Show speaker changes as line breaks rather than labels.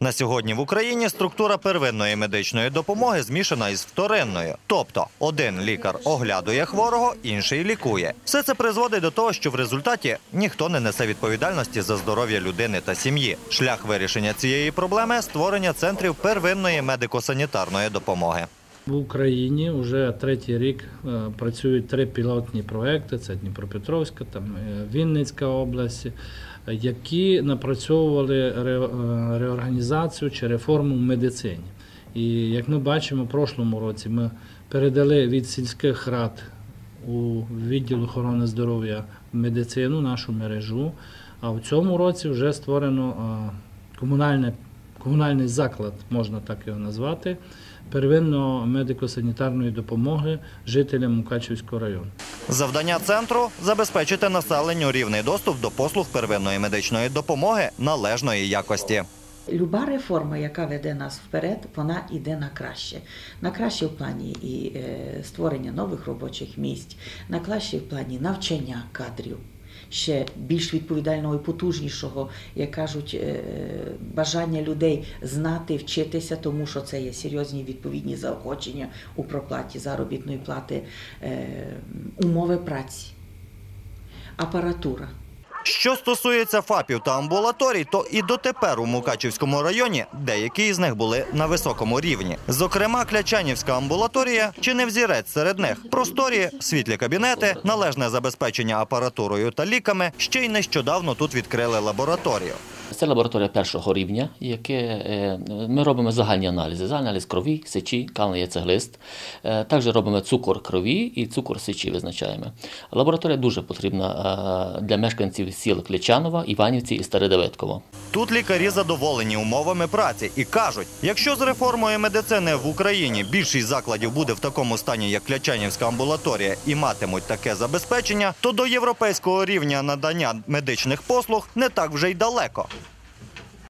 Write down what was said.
На сьогодні в Україні структура первинної медичної допомоги змішана із вторинною. Тобто один лікар оглядує хворого, інший лікує. Все це призводить до того, що в результаті ніхто не несе відповідальності за здоров'я людини та сім'ї. Шлях вирішення цієї проблеми створення центрів первинної медико-санітарної допомоги.
В Україні вже третій рік е, працюють три пілотні проекти: це Дніпропетровська, там е, Вінницька область, які напрацьовували е, реорганізацію чи реформу в медицині. І як ми бачимо, в прошлому році ми передали від сільських рад у відділ охорони здоров'я медицину, нашу мережу. А в цьому році вже створено комунальне, комунальний заклад, можна так його назвати, первинно медико-санітарної допомоги жителям Мукачівського району.
Завдання центру забезпечити населенню рівний доступ до послуг первинної медичної допомоги належної якості.
Люба реформа, яка веде нас вперед, вона йде на краще. На краще в плані і е, створення нових робочих місць, на краще в плані навчання кадрів. Ще більш відповідального і потужнішого, як кажуть, е, бажання людей знати, вчитися, тому що це є серйозні відповідні заохочення у проплаті заробітної плати, е, умови праці, апаратура.
Що стосується ФАПів та амбулаторій, то і дотепер у Мукачівському районі деякі із них були на високому рівні. Зокрема, Клячанівська амбулаторія чи не взірець серед них. Просторі, світлі кабінети, належне забезпечення апаратурою та ліками. Ще й нещодавно тут відкрили лабораторію.
Це лабораторія першого рівня, яке е, ми робимо загальні аналізи. Загальний аналіз крові, сечі, кальний яцеглист. Е, Також робимо цукор крові і цукор сечі визначаємо. Лабораторія дуже потрібна е, для мешканців сіл Клячанова, Іванівці і Стародавидково.
Тут лікарі задоволені умовами праці і кажуть, якщо з реформою медицини в Україні більшість закладів буде в такому стані, як Клячанівська амбулаторія, і матимуть таке забезпечення, то до європейського рівня надання медичних послуг не так вже й далеко.